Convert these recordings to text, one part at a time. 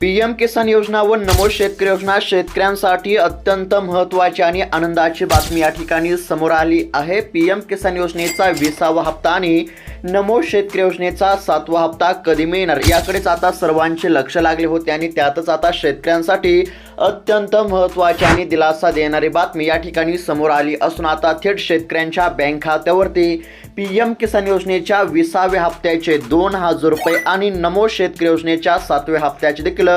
PM किसान योजना व नमो शेतकरी योजना शेतकऱ्यांसाठी अत्यंत महत्त्वाची आणि आनंदाची बातमी या ठिकाणी समोर आली आहे. पीएम किसान योजनेचा विसावा हप्ता आणि नमो शेतकरी योजनेचा सातवा हप्ता कधी मिळणार? याकडेच आता सर्वांचे लक्ष लागले होते आणि त्यातच आता शेतकऱ्यांसाठी अत्यंत महत्त्वाची आणि दिलासा देणारी बातमी या ठिकाणी समोर आली असून आता थेट शेतकऱ्यांच्या बँक खात्यावरती पी एम किसान योजनेच्या विसाव्या हप्त्याचे दोन हजार रुपये आणि नमो शेतकरी योजनेच्या सातव्या हप्त्याचे देखील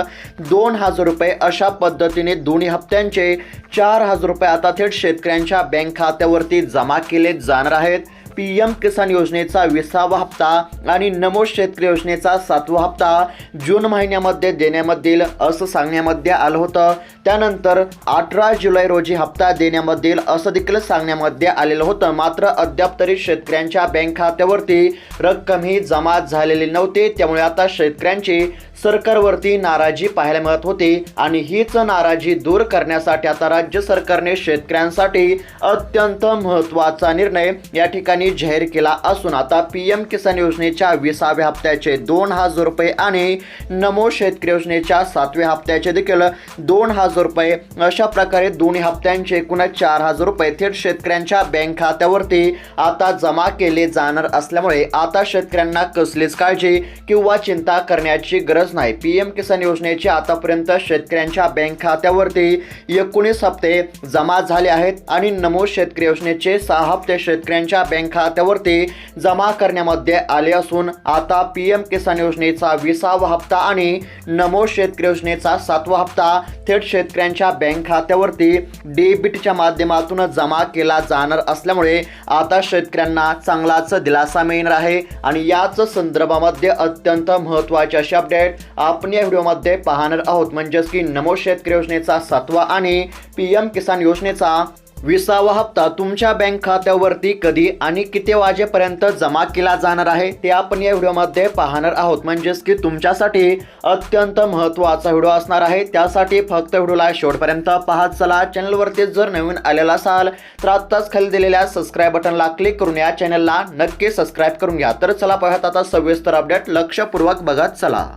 दोन हजार रुपये अशा पद्धतीने दोन्ही हप्त्यांचे चार हजार रुपये आता थेट शेतकऱ्यांच्या बँक खात्यावरती जमा केले जाणार आहेत. पी एम किसान योजनेचा विसावा हप्ता आणि नमो शेतकरी योजनेचा सातवा हप्ता जून महिन्यामध्ये देण्यामध्ये येईल असं सांगण्यामध्ये आलं होतं. त्यानंतर अठरा जुलै रोजी हप्ता देण्यामध्ये येईल असं देखील सांगण्यामध्ये आलेलं होतं. मात्र अद्याप तरी शेतकऱ्यांच्या बँक खात्यावरती रक्कम ही जमा झालेली नव्हती. त्यामुळे आता शेतकऱ्यांची सरकारवरती नाराजी पाहायला मिळत होती आणि हीच नाराजी दूर करण्यासाठी आता राज्य सरकारने शेतकऱ्यांसाठी अत्यंत महत्त्वाचा निर्णय या ठिकाणी जाहीर केला असून आता पी एम किसान योजनेच्या विसाव्या हप्त्याचे दोन हजार रुपये आणि नमो शेतकरी योजनेच्या सातव्या हप्त्याचे देखील दोन हजार रुपये. अशा प्रकारे दोन्ही हप्त्यांचे एकूण चार हजार रुपये थेट शेतकऱ्यांच्या बँक खात्यावरती आता जमा केले जाणार असल्यामुळे आता शेतकऱ्यांना कसलीच काळजी किंवा चिंता करण्याची गरज नाही. पी एम किसान योजनेचे आतापर्यंत शेतकऱ्यांच्या बँक खात्यावरती एकोणीस हप्ते जमा झाले आहेत आणि नमो शेतकरी योजनेचे सहा हप्ते शेतकऱ्यांच्या बँक खात्यावरती जमा करण्यामध्ये आले असून आता पी एम किसान योजनेचा विसावा हप्ता आणि नमो शेतकरी योजनेचा सातवा हप्ता थेट शेतकऱ्यांच्या बँक खात्यावरती डेबिटच्या माध्यमातून जमा केला जाणार असल्यामुळे आता शेतकऱ्यांना चांगलाच दिलासा मिळणार आहे. आणि याच संदर्भामध्ये अत्यंत महत्त्वाचे असे अपडेट आपण या व्हिडिओमध्ये पाहणार आहोत. म्हणजेच की नमो शेतकरी योजनेचा सातवा आणि पी एम किसान योजनेचा विसावा हप्ता तुमच्या बँक खात्यावरती कधी आणि किती वाजेपर्यंत जमा केला जाणार आहे ते आपण या व्हिडिओमध्ये पाहणार आहोत. म्हणजेच की तुमच्यासाठी अत्यंत महत्त्वाचा व्हिडिओ असणार आहे. त्यासाठी फक्त व्हिडिओला शेवटपर्यंत पाहत चला. चॅनलवरती जर नवीन आलेला असाल तर आत्ताच खाली दिलेल्या सबस्क्राईब बटनला क्लिक करून या चॅनलला नक्की सबस्क्राईब करून घ्या. तर चला पाहत आता सविस्तर अपडेट लक्षपूर्वक बघत चला.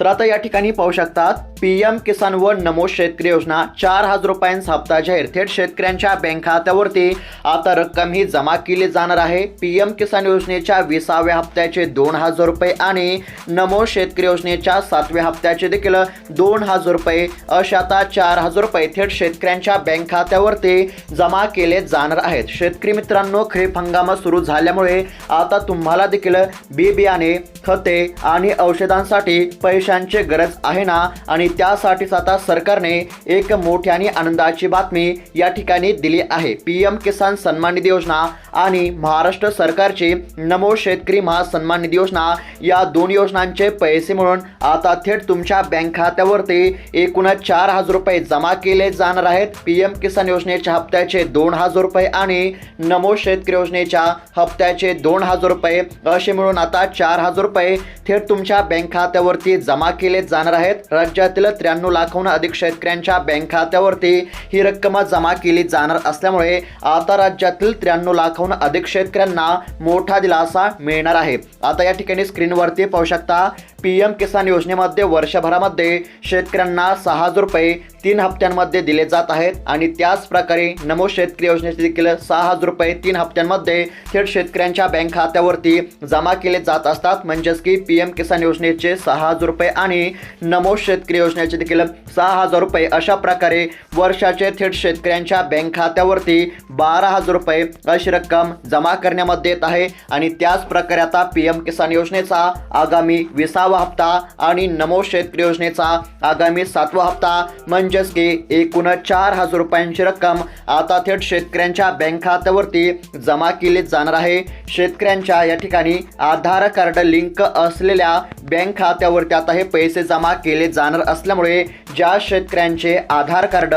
तर आता या ठिकाणी पाहू शकतात पी एम किसान व नमो शेतकरी योजना चार हजार रुपयांचा हप्ता जाहीर. थेट शेतकऱ्यांच्या बँक खात्यावरती आता रक्कम ही जमा केली जाणार आहे. पी एम किसान योजनेच्या विसाव्या हप्त्याचे दोन हजार रुपये आणि नमो शेतकरी योजनेच्या सातव्या हप्त्याचे देखील दोन हजार रुपये अशा आता चार हजार रुपये थेट शेतकऱ्यांच्या बँक खात्यावरती जमा केले जाणार आहेत. शेतकरी मित्रांनो खरीप हंगाम सुरू झाल्यामुळे आता तुम्हाला देखील बी बियाणे खते आणि औषधांसाठी पैसे पैशांची गरज आहे ना? आणि त्यासाठीच आता सरकारने एक मोठी आणि आनंदाची बातमी या ठिकाणी दिली आहे. पी एम किसान सन्मान निधी योजना आणि महाराष्ट्र सरकारची नमो शेतकरी महासन्मान निधी योजना या दोन योजनांचे पैसे म्हणून आता थेट तुमच्या बँक खात्यावरती एकूणच चार हजार रुपये जमा केले जाणार आहेत. पी एम किसान योजनेच्या हप्त्याचे दोन हजार रुपये आणि नमो शेतकरी योजनेच्या हप्त्याचे दोन हजार रुपये असे मिळून आता चार हजार रुपये थेट तुमच्या बँक खात्यावरती जमा जमा केले जाणार आहेत. राज्यातील त्र्याण्णव लाखहून अधिक शेतकऱ्यांच्या बँक खात्यावरती ही रक्कम जमा केली जाणार असल्यामुळे आता राज्यातील त्र्याण्णव लाखहून अधिक शेतकऱ्यांना मोठा दिलासा मिळणार आहे. आता या ठिकाणी स्क्रीनवरती पाहू शकता पी एम किसान योजनेमध्ये वर्षभरामध्ये शेतकऱ्यांना सहा हजार रुपये तीन हप्त्यांमध्ये दिले जात आहेत आणि त्याच प्रकारे नमो शेतकरी योजनेचे देखील सहा हजार रुपये तीन हप्त्यांमध्ये थेट शेतकऱ्यांच्या बँक खात्यावरती जमा केले जात असतात. म्हणजेच की पी एम किसान योजनेचे सहा हजार रुपये आणि नमो शेतकरी योजनेचे देखील सहा हजार रुपये अशा प्रकारे वर्षाचे थेट शेतकऱ्यांच्या बँक खात्यावरती बारा हजार रुपये अशी रक्कम जमा करण्यामध्ये येत आहे. आणि त्याच प्रकारे आता पी एम किसान योजनेचा आगामी विसावा हप्ता आणि नमो शेतकरी योजनेचा आगामी सातवा हप्ता म्हणजेच की एकूण चार हजार रुपयांची रक्कम आता थेट शेतकऱ्यांच्या बँक खात्यावरती जमा केली जाणार आहे. शेतकऱ्यांच्या या ठिकाणी आधार कार्ड लिंक असलेल्या बँक खात्यावरती आता हे पैसे जमा केले जाणार असल्यामुळे ज्या शेतकऱ्यांचे आधार कार्ड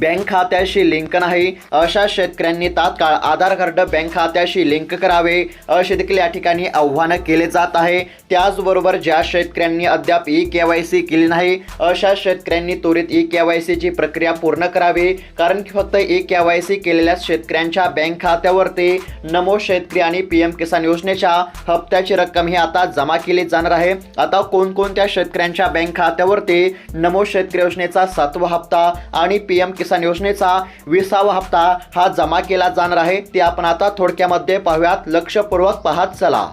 बँक खात्याशी लिंक नाही अशा शेतकऱ्यांनी तात्काळ आधार कार्ड बँक खात्याशी लिंक करावे असे देखील या ठिकाणी आव्हानं केले जात आहे. त्याचबरोबर ज्या शेतकऱ्यांनी अद्याप ई के वाय सी केली नाही अशा शेतकऱ्यांनी त्वरित ई के वाय सीची प्रक्रिया पूर्ण करावी कारण की फक्त ई के वाय सी केलेल्या शेतकऱ्यांच्या बँक खात्यावरती नमो शेतकरी आणि पी एम किसान योजनेच्या हप्त्याची रक्कम ही आता जमा केली जाणार आहे. आता कोणकोणत्या शेतकऱ्यांच्या बँक खात्यावरती नमो शेतकरी योजनेचा सातवा हप्ता आणि पी एम किसान योजनेचा विसावा हप्ता हा जमा केला जाणार आहे. ते आपण आता थोडक्यामध्ये पाहूयात. लक्षपूर्वक पाहत चला.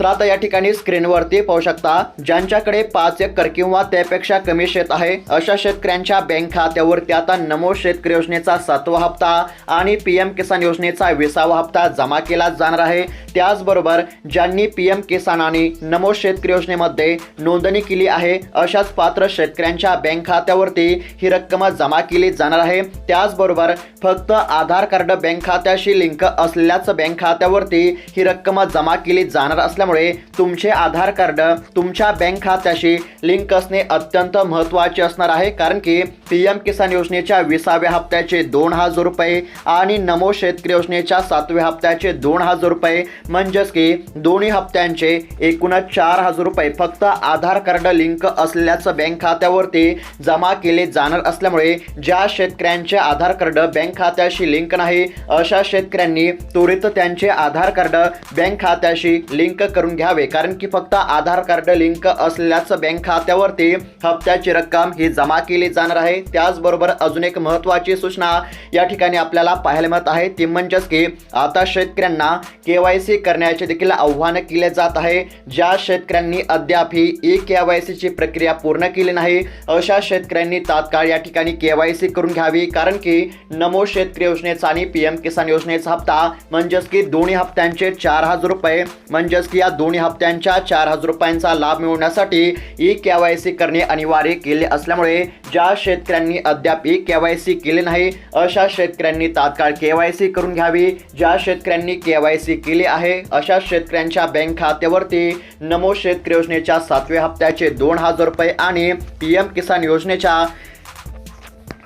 तर आता या ठिकाणी स्क्रीनवरती पाहू शकता ज्यांच्याकडे पाच एकर किंवा त्यापेक्षा कमी शेत आहे अशा शेतकऱ्यांच्या बँक खात्यावरती आता नमो शेतकरी योजनेचा सातवा हप्ता आणि पी एम किसान योजनेचा विसावा हप्ता जमा केला जाणार आहे. त्याचबरोबर ज्यांनी पी एम किसान आणि नमो शेतकरी योजनेमध्ये नोंदणी केली आहे अशाच पात्र शेतकऱ्यांच्या बँक खात्यावरती ही रक्कम जमा केली जाणार आहे. त्याचबरोबर फक्त आधार कार्ड बँक खात्याशी लिंक असलेल्याच बँक खात्यावरती ही रक्कम जमा केली जाणार असल्यामुळे तुमचे आधार कार्ड तुमच्या बँक खात्याशी लिंक असणे अत्यंत महत्त्वाचे असणार आहे. कारण की पी एम किसान योजनेच्या विसाव्या हप्त्याचे दोन हजार रुपये आणि नमो शेतकरी योजनेच्या सातव्या हप्त्याचे दोन हजार रुपये म्हणजेच की दोन्ही हप्त्यांचे एकूणच चार हजार रुपये फक्त आधार कार्ड लिंक असल्याचं बँक खात्यावरती जमा केले जाणार असल्यामुळे ज्या शेतकऱ्यांचे आधार कार्ड बँक खात्याशी लिंक नाही अशा शेतकऱ्यांनी त्वरित त्यांचे आधार कार्ड बँक खात्याशी लिंक करून घ्यावे. कारण की फक्त आधार कार्ड लिंक असल्याचं बँक खात्यावरती हप्त्याची रक्कम ही जमा केली जाणार आहे. त्याचबरोबर अजून एक महत्त्वाची सूचना या ठिकाणी आपल्याला पाहायला मिळत आहे. ती म्हणजेच की आता शेतकऱ्यांना के वाय सी करण्याचे देखील आव्हान केले जात आहे. ज्या शेतकऱ्यांनी अद्याप ही ई के वाय सीची प्रक्रिया पूर्ण केली नाही अशा शेतकऱ्यांनी तात्काळ या ठिकाणी के वाय सी करून घ्यावी. कारण की नमो शेतकरी योजनेचा आणि पी एम किसान योजनेचा हप्ता म्हणजेच की दोन्ही हप्त्यांचे चार हजार रुपये म्हणजेच की या दोन्ही हप्त्यांच्या चार हजार रुपयांचा लाभ मिळवण्यासाठी ई के वाय सी करणे अनिवार्य केले असल्यामुळे ज्या शेत शेतकऱ्यांनी अद्याप ई के वाय सी केले नाही. अशा शेतकऱ्यांनी तात्काळ के वाय सी करून घ्यावी. ज्या शेतकऱ्यांनी के वाय सी केली आहे अशा शेतकऱ्यांच्या बँक खात्यावरती नमो शेतकरी योजनेच्या सातव्या हप्त्याचे दोन हजार रुपये आणि पी एम किसान योजनेच्या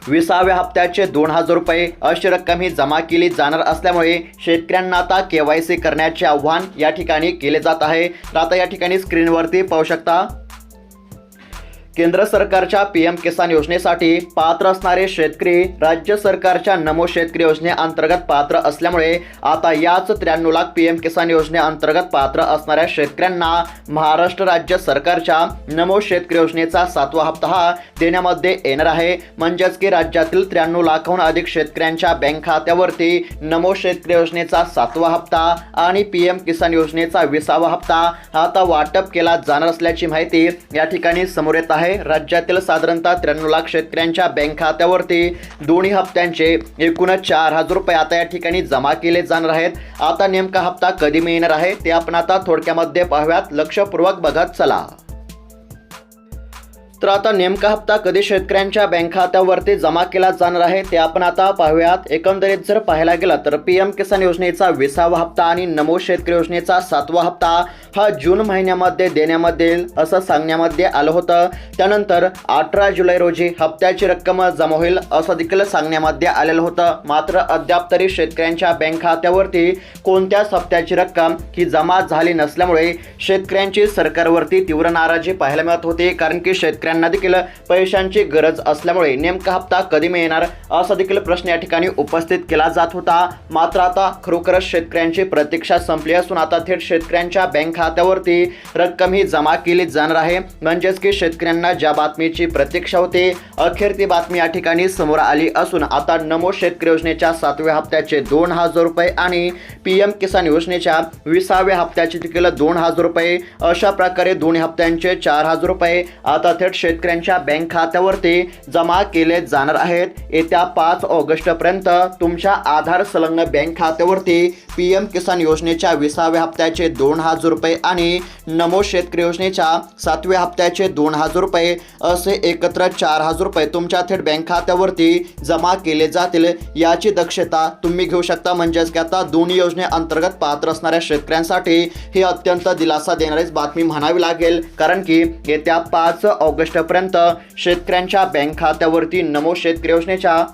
विसाव्या हप्त्याचे दोन हजार रुपये अशी रक्कम ही जमा केली जाणार असल्यामुळे शेतकऱ्यांना आता के वाय सी करण्याचे आव्हान या ठिकाणी केले जात आहे. तर आता या ठिकाणी स्क्रीनवरती पाहू शकता केंद्र सरकारच्या पी एम किसान योजनेसाठी पात्र असणारे शेतकरी राज्य सरकारच्या नमो शेतकरी योजनेअंतर्गत पात्र असल्यामुळे आता याच त्र्याण्णव लाख पी एम किसान योजनेअंतर्गत पात्र असणाऱ्या शेतकऱ्यांना महाराष्ट्र राज्य सरकारच्या नमो शेतकरी योजनेचा सातवा हप्ता हा देण्यामध्ये येणार आहे. म्हणजेच की राज्यातील त्र्याण्णव लाखाहून अधिक शेतकऱ्यांच्या बँक खात्यावरती नमो शेतकरी योजनेचा सातवा हप्ता आणि पी एम किसान योजनेचा विसावा हप्ता हा आता वाटप केला जाणार असल्याची माहिती या ठिकाणी समोर येत आहे. राज्यातील साधारणतः त्र्याण्णव लाख शेतकऱ्यांच्या बँक खात्यावरती दोन्ही हप्त्यांचे एकूणच चार हजार रुपये आता या ठिकाणी जमा केले जाणार आहेत. आता नेमका हप्ता कधी मिळणार आहे ते आपण आता थोडक्यामध्ये पाहूयात. लक्षपूर्वक बघत चला. तर आता नेमका हप्ता कधी शेतकऱ्यांच्या बँक खात्यावरती जमा केला जाणार आहे ते आपण आता पाहूयात. एकंदरीत जर पाहायला गेला तर पी एम किसान योजनेचा विसावा हप्ता आणि नमो शेतकरी योजनेचा सातवा हप्ता हा जून महिन्यामध्ये देण्यामध्ये येईल असं सांगण्यामध्ये आलं होतं. त्यानंतर अठरा जुलै रोजी हप्त्याची रक्कम जमा होईल असं देखील सांगण्यामध्ये आलेलं होतं. मात्र अद्याप तरी शेतकऱ्यांच्या बँक खात्यावरती कोणत्याच हप्त्याची रक्कम ही जमा झाली नसल्यामुळे शेतकऱ्यांची सरकारवरती तीव्र नाराजी पाहायला मिळत होती. कारण की शेतकऱ्यांना देखील पैशांची गरज असल्यामुळे नेमका हप्ता कधी मिळणार असा देखील प्रश्न या ठिकाणी उपस्थित केला जात होता. मात्र आता खरोखरच शेतकऱ्यांची प्रतीक्षा संपली असून आता थेट शेतकऱ्यांच्या बँक खात्यावरती रक्कम ही जमा केली जाणार आहे. म्हणजेच की शेतकऱ्यांना ज्या बातमीची प्रतीक्षा होती अखेर ती बातमी या ठिकाणी समोर आली असून आता नमो शेतकरी योजनेच्या सातव्या हप्त्याचे दोन हजार रुपये आणि पी एम किसान योजनेच्या विसाव्या हप्त्याचे देखील दोन हजार रुपये अशा प्रकारे दोन्ही हप्त्यांचे चार हजार रुपये आता थेट शेतकऱ्यांच्या बँक खात्यावरती जमा केले जाणार आहेत. येत्या पाच ऑगस्टपर्यंत तुमच्या आधार संलग्न बँक खात्यावरती पी एम किसान योजनेच्या विसाव्या हप्त्याचे दोन हजार रुपये रुपये आणि नमो शेतकरी योजनेच्या सातव्या हप्त्याचे दोन हजार रुपये असे एकत्र चार हजार रुपये तुमच्या थेट बँक खात्यावरती जमा केले जातील. याची दक्षता तुम्ही घेऊ शकता. म्हणजेच की आता दोन्ही योजनेअंतर्गत पात्र असणाऱ्या शेतकऱ्यांसाठी ही अत्यंत दिलासा देणारीच बातमी म्हणावी लागेल. कारण की येत्या पाच ऑगस्टपर्यंत शेतकऱ्यांच्या बँक खात्यावरती नमो शेतकरी योजनेच्या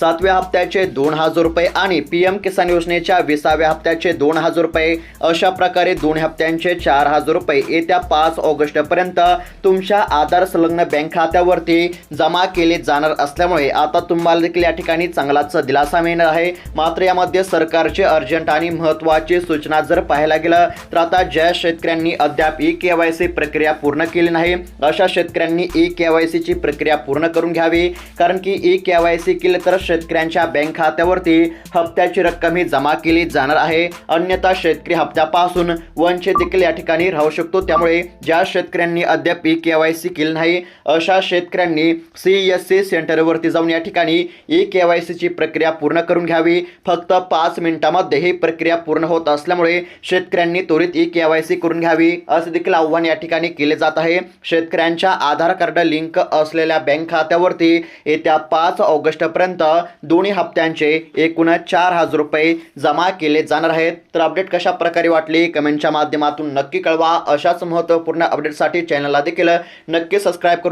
सातव्या हप्त्याचे दोन हजार रुपये आणि पी एम किसान योजनेच्या विसाव्या हप्त्याचे दोन हजार रुपये. अशा प्रकारे दोन हप्त्यांचे चार हजार रुपये येत्या पाच ऑगस्टपर्यंत तुमच्या आधार संलग्न बँक खात्यावरती जमा केले जाणार असल्यामुळे आता तुम्हाला देखील या ठिकाणी चांगलाच दिलासा मिळणार आहे. मात्र यामध्ये सरकारचे अर्जंट आणि महत्त्वाची सूचना जर पाहायला गेलं तर आता ज्या शेतकऱ्यांनी अद्याप ई के वाय सी प्रक्रिया पूर्ण केली नाही अशा शेतकऱ्यांनी ई के वाय सीची प्रक्रिया पूर्ण करून घ्यावी. कारण की ई के वाय सी केले तर शेतकऱ्यांच्या बँक खात्यावरती हप्त्याची रक्कम ही जमा केली जाणार आहे. अन्यथा शेतकरी हप्त्यापासून वंचित देखील या ठिकाणी राहू शकतो. त्यामुळे ज्या शेतकऱ्यांनी अद्याप ई के वाय सी केली नाही अशा शेतकऱ्यांनी सी एस सी सेंटरवरती जाऊन या ठिकाणी ई के वाय सीची प्रक्रिया पूर्ण करून घ्यावी. फक्त पाच मिनिटामध्ये ही प्रक्रिया पूर्ण होत असल्यामुळे शेतकऱ्यांनी त्वरित ई के वाय सी करून घ्यावी असे देखील आव्हान या ठिकाणी केले जात आहे. शेतकऱ्यांच्या आधार कार्ड लिंक असलेल्या बँक खात्यावरती येत्या पाच ऑगस्टपर्यंत दोन्ही हप्त्यांचे एकूण चार हजार रुपये जमा केले जाणार आहेत. तर अपडेट कशा प्रकारे वाटली? कमेंटच्या माध्यमातून नक्की कळवा. अशाच महत्त्वपूर्ण अपडेटसाठी चॅनलला देखील नक्की सबस्क्राईब करून